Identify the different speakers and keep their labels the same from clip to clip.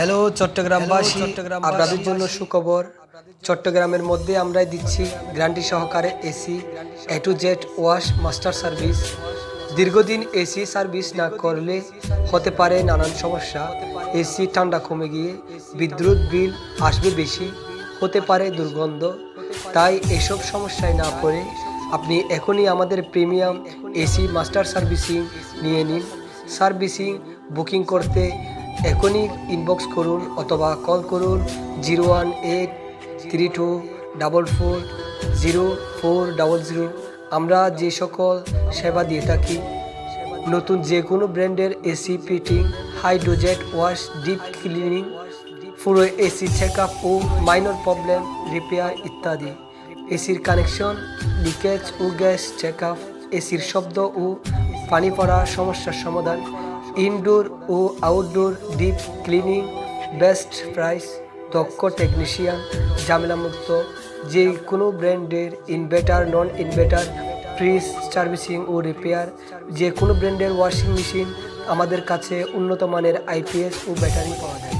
Speaker 1: Hello চট্টগ্রামবাসী Chittagong আপনাদের জন্য সুখবর চট্টগ্রামের মধ্যে আমরাই দিচ্ছি গ্যারান্টি সহকারে AC A to Z wash master service দীর্ঘদিন এসি সার্ভিস না করলে হতে পারে নানান সমস্যা এসি ঠান্ডা কমে গিয়ে বিদ্যুৎ বিল আসবে বেশি হতে পারে দুর্গন্ধ তাই এসব সমস্যায় না পড়ে আপনি এখনই আমাদের প্রিমিয়াম এসি মাস্টার সার্ভিসিং নিয়ে নিন সার্ভিসিং বুকিং করতে এখনই ইনবক্স করুন অথবা কল করুন zero one eight three two double four zero four double zero আমরা যে সকল সেবা দিয়ে থাকি, নতুন যে কোনো ব্র্যান্ডের AC fitting hydrojet wash deep cleaning পুরো এসি চেক আপ ও মাইনর প্রবলেম রিপেয়ার ইত্যাদি। এসির কানেকশন লিকেজ ও গ্যাস চেক আপ এসির শব্দ ও পানি পড়া সমস্যার সমাধান ইনডোর ও outdoor deep cleaning, best price, দক্ষ টেকনিশিয়ান, ঝামেলামুক্ত যে কোনো ব্র্যান্ডের inverter non inverter fridge servicing ও রিপেয়ার, যে কোনো ব্র্যান্ডের ওয়াশিং মেশিন আমাদের কাছে উন্নত মানের আইপিএস ও ব্যাটারি পাওয়া যায়।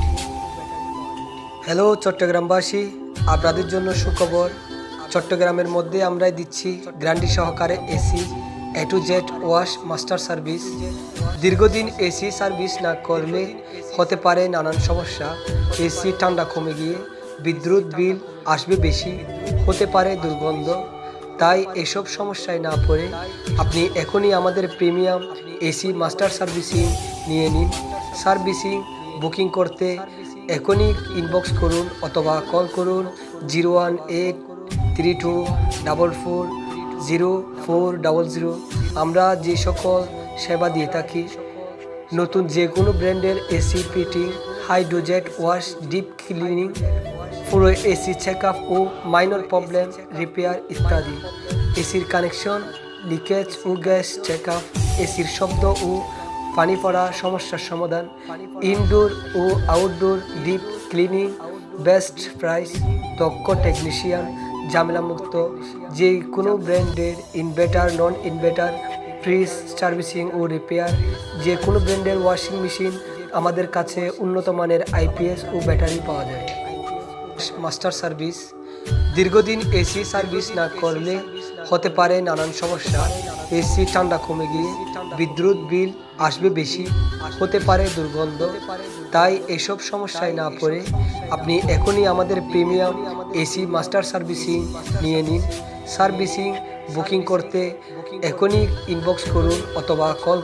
Speaker 1: হ্যালো চট্টগ্রামবাসী, আপনাদের জন্য সুখবর। চট্টগ্রামের মধ্যে আমরাই দিচ্ছি গ্যারান্টি সহকারে AC A to Z wash master service দীর্ঘদিন এসি সার্ভিস না করলে হতে পারে নানান সমস্যা। এসি ঠান্ডা কমে গিয়ে বিদ্যুৎ বিল আসবে বেশি। হতে পারে দুর্গন্ধ। তাই এসব সমস্যায় না পড়ে আপনি এখনই আমাদের প্রিমিয়াম এসি মাস্টার সার্ভিসিং নিয়ে নিন। সার্ভিসিং বুকিং করতে এখনই ইনবক্স করুন অথবা কল করুন zero one eight three two double four zero four double zero আমরা যে সকল সেবা দিয়ে থাকি, নতুন যে কোনো ব্র্যান্ডের AC fitting hydrojet wash deep cleaning পুরো এসি চেক আপ ও মাইনর প্রবলেম রিপেয়ার ইত্যাদি। এসির কানেকশন লিকেজ ও গ্যাস চেক আপ এসির শব্দ ও পানি পড়া সমস্যার সমাধান ইনডোর ও outdoor deep cleaning best price দক্ষ টেকনিশিয়ান ঝামেলামুক্ত, যে কোনো ব্র্যান্ডের inverter non inverter fridge servicing ও রিপেয়ার যে কোনো ব্র্যান্ডের ওয়াশিং মেশিন আমাদের কাছে উন্নত মানের আইপিএস ও ব্যাটারি পাওয়া যায়। মাস্টার সার্ভিস দীর্ঘদিন এসি সার্ভিস না করলে হতে পারে নানান সমস্যা। এসি ঠান্ডা কমে গিয়ে বিদ্যুৎ বিল আসবে বেশি, হতে পারে দুর্গন্ধ। তাই এসব সমস্যায় না পড়ে আপনি এখনই আমাদের প্রিমিয়াম এসি মাস্টার সার্ভিসিং নিয়ে নিন। সার্ভিসিং বুকিং করতে এখনই ইনবক্স করুন অথবা কল